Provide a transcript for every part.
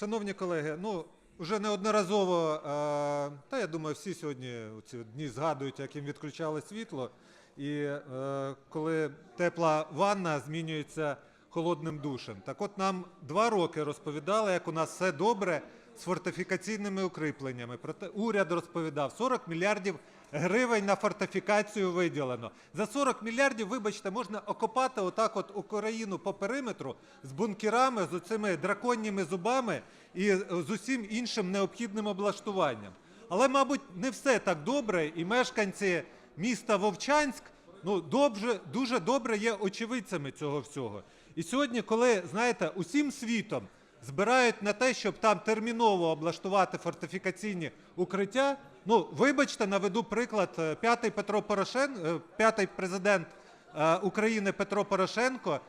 Шановні колеги, ну вже неодноразово, е, та я думаю, всі сьогодні у ці дні згадують, як їм відключали світло, і е, коли тепла ванна змінюється холодним душем. Так от нам два роки розповідали, як у нас все добре з фортифікаційними укріпленнями. Проте уряд розповідав 40 мільярдів гривень на фортифікацію виділено. За 40 мільярдів, вибачте, можна окопати отак от Україну по периметру з бункерами, з оцими драконніми зубами і з усім іншим необхідним облаштуванням. Але, мабуть, не все так добре, і мешканці міста Вовчанськ ну, добре, дуже добре є очевидцями цього всього. І сьогодні, коли, знаєте, усім світом збирають на те, щоб там терміново облаштувати фортифікаційні укриття, ну, вибачте, наведу приклад, е, п'ятий Петро Порошен, е, п'ятий президент е, України Петро Порошенко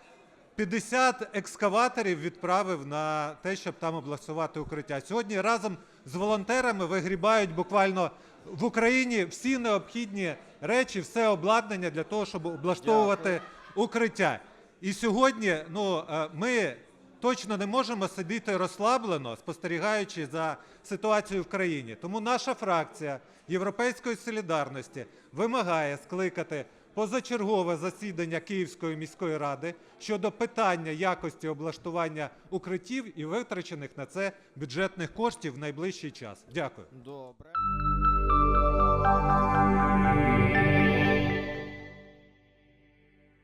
50 екскаваторів відправив на те, щоб там облаштувати укриття. Сьогодні разом з волонтерами вигрібають буквально в Україні всі необхідні речі, все обладнання для того, щоб облаштовувати укриття. І сьогодні ну, ми точно не можемо сидіти розслаблено, спостерігаючи за ситуацією в країні. Тому наша фракція Європейської солідарності вимагає скликати позачергове засідання Київської міської ради щодо питання якості облаштування укриттів і витрачених на це бюджетних коштів в найближчий час. Дякую. Добре.